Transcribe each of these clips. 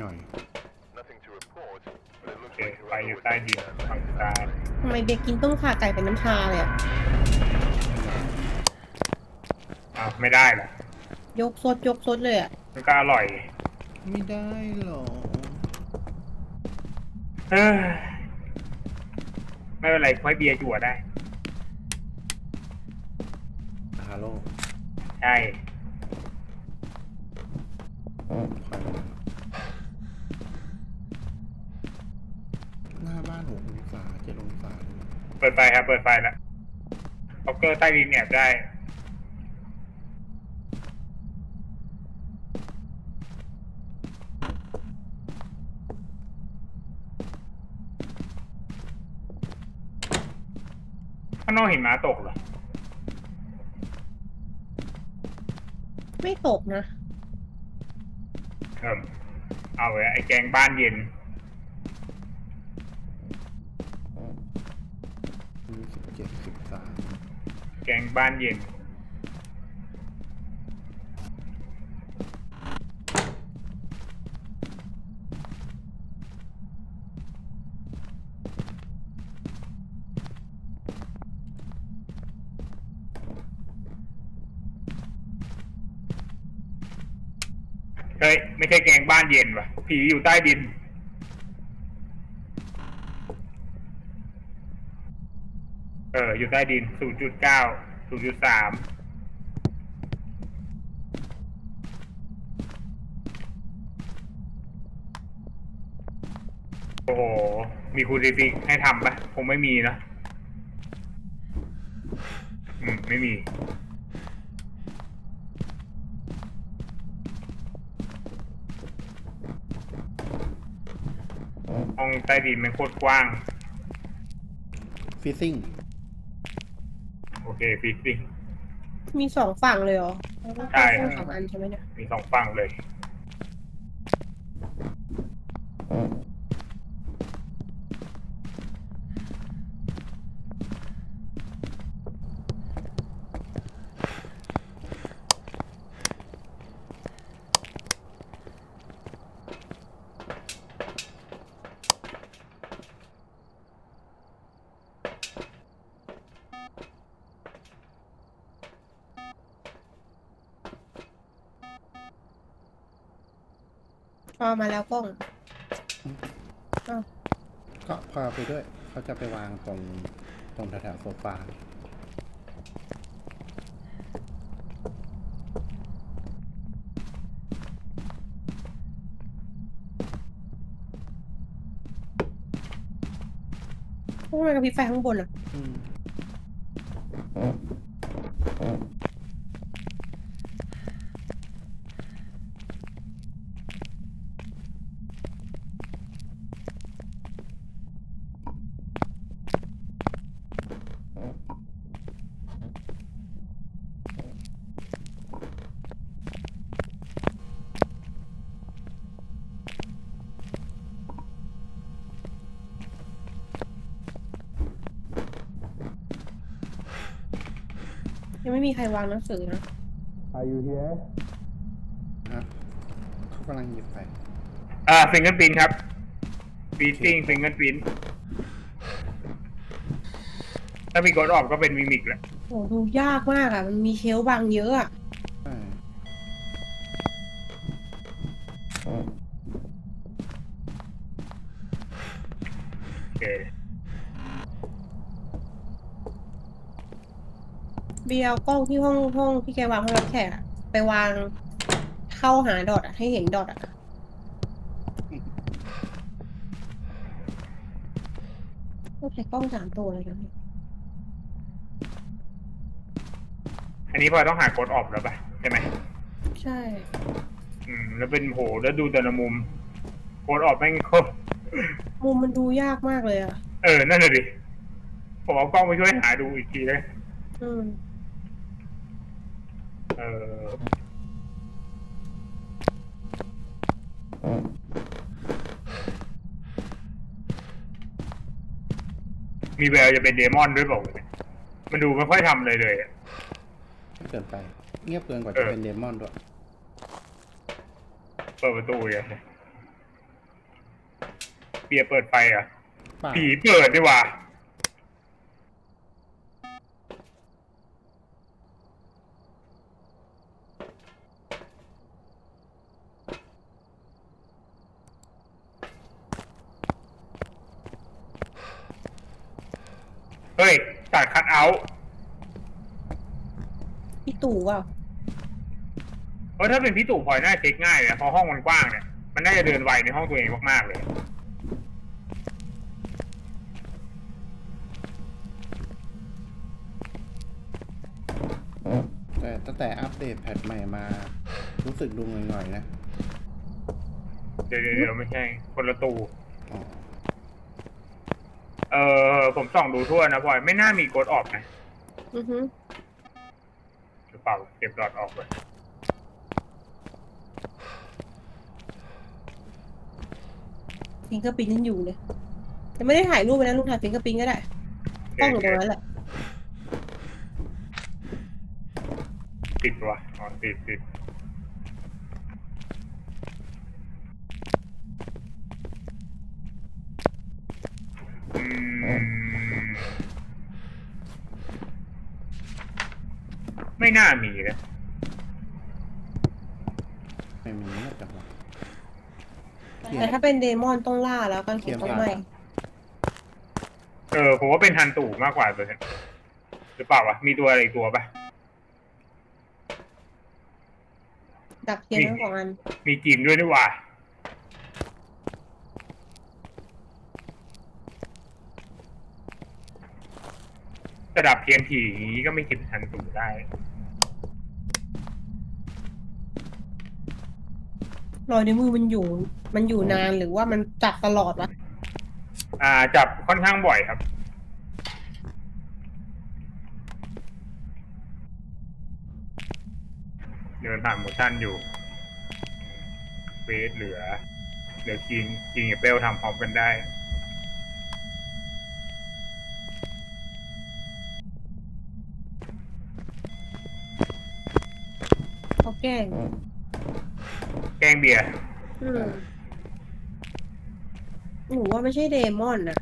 หน่อย Nothing to report, but it โอ looks เค like ไป you're อยู่ under ใต้ดิน witness ฝั่งซ้ายทำไมเด็กกินต้มข่าไก่เป็นน้ำชาเลยอะอ้าวไม่ได้เหรอยกซดยกซดเลยอะมันก็อร่อยไม่ได้หรอเออไม่เป็นไรค่อยเบียร์จั่วได้ ฮัลโหลใช่คอยมาหน้าบ้านหกอง ศาเจ็ดองศาเลยเปิดไฟครับ เปิดไฟแล้วล็อกเกอร์ใต้ดินแอบได้ ข้างนอกเห็นหมาตกเหรอ ไม่ตกนะ เอิมเอาไว้ไอ้แกงบ้านเย็น สิบเจ็ดสิบสามแกงบ้านเย็นเฮ้ยไม่ใช่แกงบ้านเย็นว่ะผีอยู่ใต้ดิน ออยู่ใต้ดิน 0.9 0.3โอ้โห มีคูดิฟิกให้ทำปะคงไม่มีนะ อืม ไม่มี ห้องใต้ดินมันโคตรกว้าง ฟิซซิ่ง โอเคฟิตซิ่ง มีสองฝั่งเลยเหรอใช่ต้องสองอันใช่ไหมเนี่ยมีสองฝั่งเลย พอมาแล้วกล้องก็พาไปด้วย เขาจะไปวางตรงตรงแถวๆโซฟาพวกมันกระพริบไฟข้างบนอะอืม ยังไม่มีใครวางหนังสือนะ Are you here ฮะเขากำลังหยิบไป อ่าฟิงเกิลปินครับฟีซิ่งฟิงเกิลปินถ้ามีกดออกก็เป็นมิมิกแหละโหดูยากมากอะมันมีเชลฟ์วางเยอะอะใช่โอเค เบียร์เอากล้องที่ห้องห้องที่แกวางห้องรับแขกอะไปวางเข้าหาดอทอะให้เห็นดอทอะต้องใช้กล้องสามตัวเลยนะอันนี้พอต้องหากดออกแล้วป่ะใช่ไหมใช่ อืม แล้วเป็นโหแล้วดูแต่ละมุมกดออกแม่งโคตรมุมมันดูยากมากเลยอะเออนั่นเลยดิผมเอากล้องไปช่วยหาดูอีกทีเลยอืม เออมีแววจะเป็นเดมอนด้วยเปล่าวะเนี่ยมันดูไม่ค่อยทำอะไรเลยอะเกินไป เงียบเกินกว่าเอจะอเป็นเดมอนด้วยเปิดประตูอย่างเงี้ยเบียร์เปิดไฟเหรอะป่าผีเปิดดีกว่า เฮ้ยตัดคัดเอาท์พี่ตู่ว่าเพราะถ้าเป็นพี่ตู่พลอยน่าเช็คง่ายเลยนะเพราะห้องมันกว้างเนี่ย มันน่าจะเดินไวในห้องตัวเองมากๆเลย แต่ตั้งแต่อัปเดตแพทใหม่มา รู้สึกดูหน่อยๆนะ เดี๋ยวเดี๋ยวเดี๋ยวไม่ใช่ คนละตูอ๋อ เออผมส่องดูทั่วนะพลอยไม่น่ามีกดออกนะอือฮึกระเป๋าเก็บหลอดออกเลยฟิงเกอร์ปินยังอยู่เลยแต่ไม่ได้ถ่ายรูปไปนะลูกถ่ายฟิงเกอร์ปินก็ได้กล้องอยู่ตรงนั้นแหละติดวะอ๋อติดติด ไม่น่ามีนะไม่มีเงียบจังวะ แต่ถ้าเป็นเดมอนต้องล่าแล้วกันคงต้องไม่เออผมว่าเป็นทันตู่มากกว่าตัวเนี้ยหรือเปล่าวะมีตัวอะไรอีกตัวปะดับเทียนทั้งสองอัน มีกินด้วยนี่หว่า ระดับเทียนผีอย่างนี้ก็ไม่คิดทันตู่ได้ รอยในวมือมันอยู่ มันอยู่นานหรือว่ามันจับตลอดวะอ่าจับค่อนข้างบ่อยครับ เดินผ่านโมชั่นอยู่เฟสเหลือ เหลือคิงคิงกับเปลทำพร้อมกันได้ เขาแกล้งแกล้งเบียร์อืมหนูว่าไม่ใช่เดมอนนะ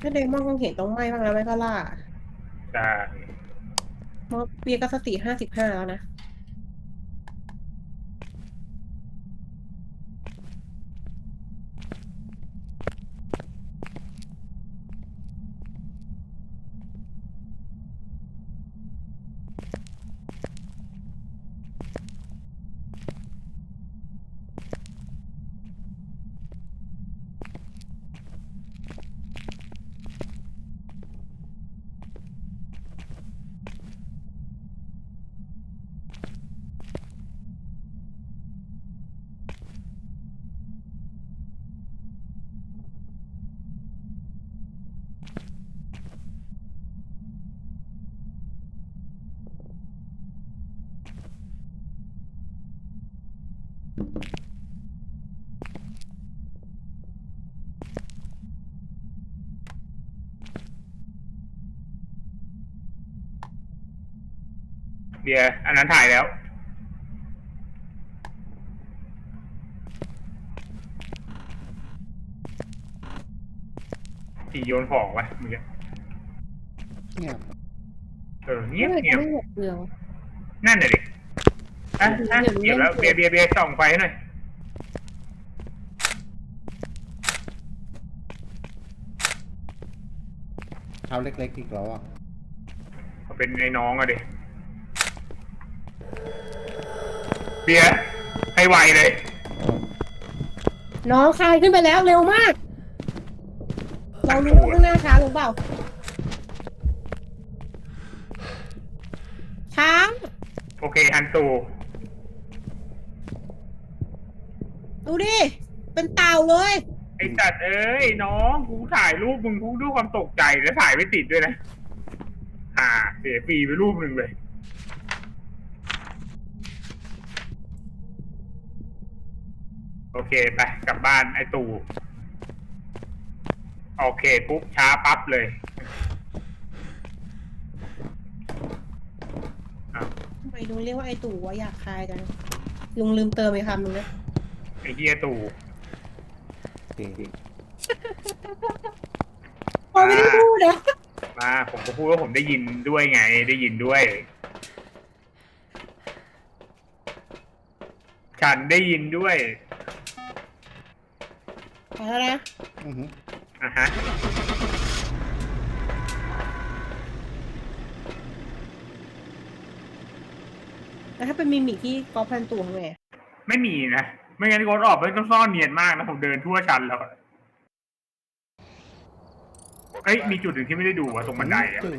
ถ้าเดมอนคงเห็นต้องไหม้บ้างแล้วไม่ก็ล่าจะเพราะเบียร์ก็สติห้าสิบห้าแล้วนะ เบียร์อันนั้นถ่ายแล้ว สีโยนของวะมึงเนี่ยเงียบเออเงียบไม่เงียบไม่เหยียบเบืองนั่นน่ะดิอะอะเดี๋ยวเดี๋ยวแล้วเดี๋เบียยวร์เบียร์เบียร์ส่องไฟให้หน่อยเท้าเล็กๆอีกแล้วอะเขาเป็นไอ้น้องอะดิ เบียร์ให้ไวเลย น้องคลายขึ้นไปแล้วเร็วมากเรารู้ว่าข้างหน้าช้าหรือเปล่าช้าโอเคฮันตูดูดิ เป็นเต่าเลย ไอ้จัดเอ้ยน้องกูถ่ายรูปมึงกูด้วยความตกใจแล้วถ่ายไม่ติดด้วยนะ อ่า เสียฟรีไปรูปหนึ่งเลย โอเคไปกลับบ้านไอ้ตู่โอเคปุ๊บช้าปั๊บเลยอ้าวทำไมลุงเรียกว่าไอตู่ว่าอยากคายจังลุงลืมเติมไปคำนึงนะไอ้เฮียตู่โอเคพอไม่ได้พูดนะมาผมก็พูดว่าผมได้ยินด้วยไง ได้ยินด้วย ฉันได้ยินด้วย ไปแล้วนะ อือหืออะฮะแล้วถ้าเป็นมิมิกที่ก๊อฟพันตัวทำไงอะไม่มีนะ ไม่งั้นกดออกไม่ต้องซ่อนเนียนมากนะผมเดินทั่วชั้นแล้วเอ้ยมีจุดหนึ่งที่ไม่ได้ดูอะตรงบันไดอะจืด